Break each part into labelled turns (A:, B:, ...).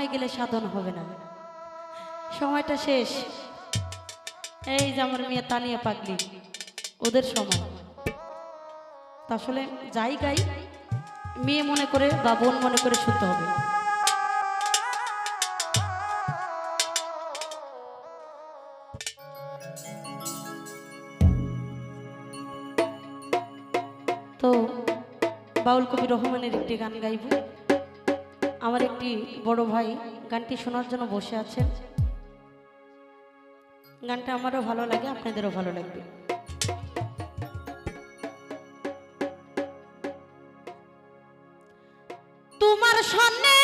A: সময় গেলে সাধন হবে না। সময়টা শেষ। এই যে আমার মেয়ে তানিয়া পাগলি, ওদের সময়। আসলে যাই গাই, মেয়ে মনে করে বা বোন মনে করে শুনতে হবে। তো বাউল কবি রহমানের একটি গান গাইব। আমার একটি বড় ভাই গানটি শোনার জন্য বসে আছেন। গানটা আমারও ভালো লাগে, আপনাদেরও ভালো লাগবে। তোমার সামনে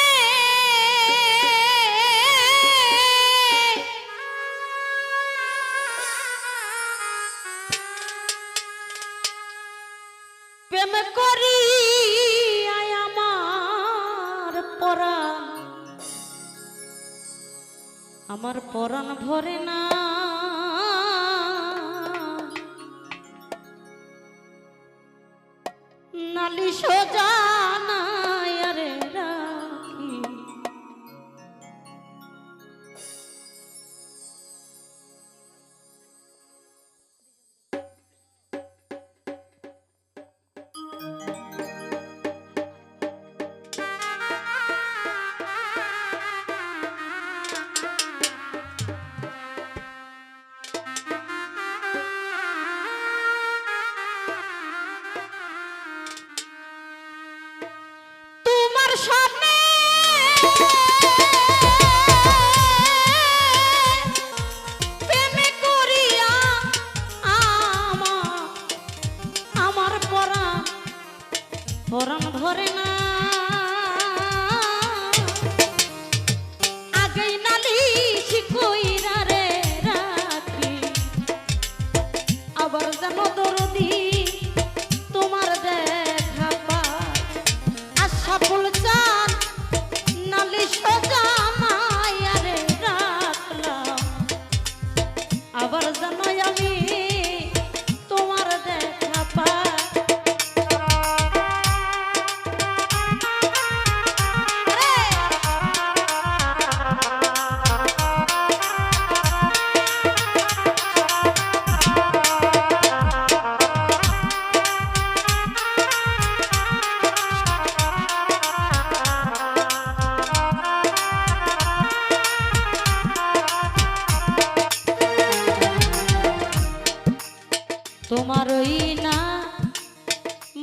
A: প্রেম করি। আমার পরাণ ভরে না। Yeah.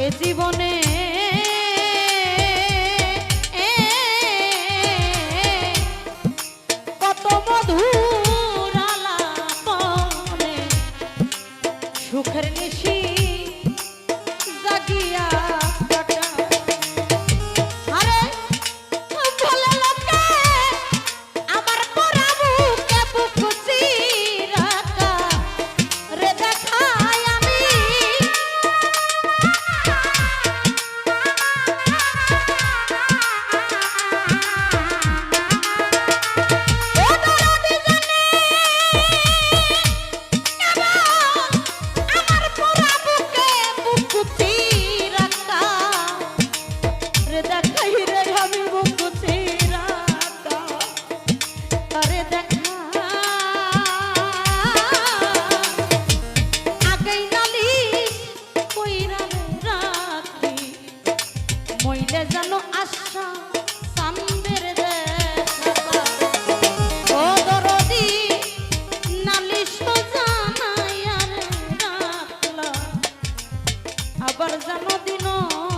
A: এ জীবন আবার জন্মদিনও